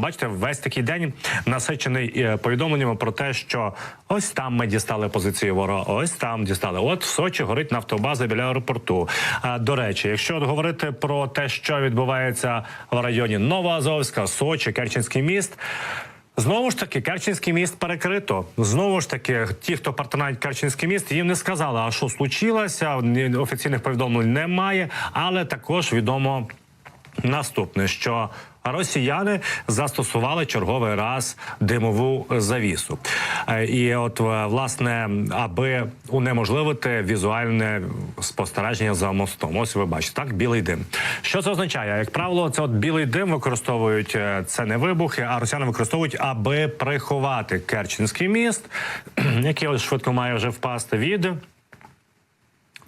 Бачите, весь такий день насичений е, повідомленнями про те, що ось там ми дістали позиції ворога, ось там дістали. От в Сочі горить нафтобаза біля аеропорту. До речі, якщо говорити про те, що відбувається в районі Новоазовська, Сочі, Керченський міст. Знову ж таки, Керченський міст перекрито. Знову ж таки, ті, хто партинають Керченський міст, їм не сказали, а що случилося. Офіційних повідомлень немає, але також відомо наступне, що росіяни застосували черговий раз димову завісу. Е, І от е, власне, аби унеможливити візуальне спостереження за мостом. Ось ви бачите, так білий дим. Що це означає? Як правило, це от білий дим використовують е, це не вибухи, а росіяни використовують, аби приховати Керченський міст, який ось швидко має вже впасти від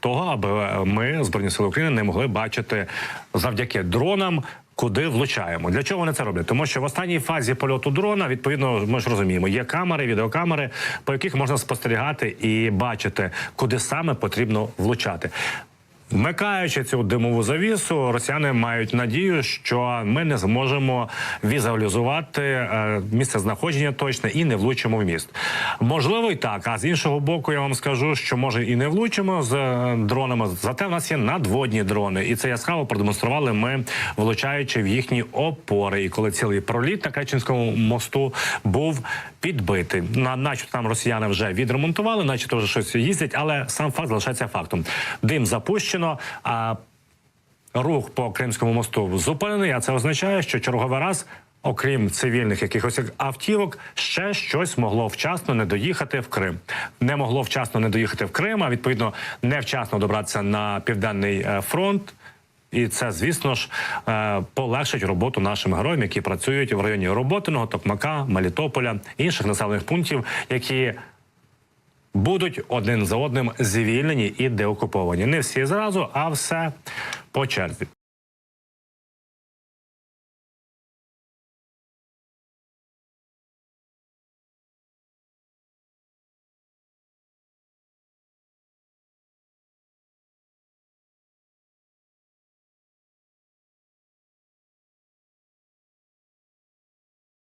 того, аби ми збройні сили України не могли бачити завдяки дронам. Куди влучаємо? Для чого вони це роблять? Тому що в останній фазі польоту дрона, відповідно, ми ж розуміємо, є камери, відеокамери, по яких можна спостерігати і бачити, куди саме потрібно влучати. Вмикаючи цю димову завісу, росіяни мають надію, що ми не зможемо візуалізувати е, місце знаходження точне і не влучимо в міст. Можливо, і так. А з іншого боку, я вам скажу, що може і не влучимо з е, дронами. Зате в нас є надводні дрони, і це яскраво продемонстрували ми, влучаючи в їхні опори. І коли цілий проліт на Керченському мосту був підбитий, на начебто там росіяни вже відремонтували, начебто вже щось їздять, але сам факт залишається фактом. Дим запущено. А рух по Кримському мосту зупинений. А це означає, що черговий раз. Окрім цивільних якихось автівок, ще щось могло вчасно не доїхати в Крим. Не могло вчасно не доїхати в Крим, а відповідно невчасно добратися на південний е, фронт. І це, звісно ж, е, полегшить роботу нашим героям, які працюють в районі Роботиного, Токмака, Мелітополя, інших населених пунктів, які будуть один за одним звільнені і деокуповані. Не всі зразу, а все по черзі.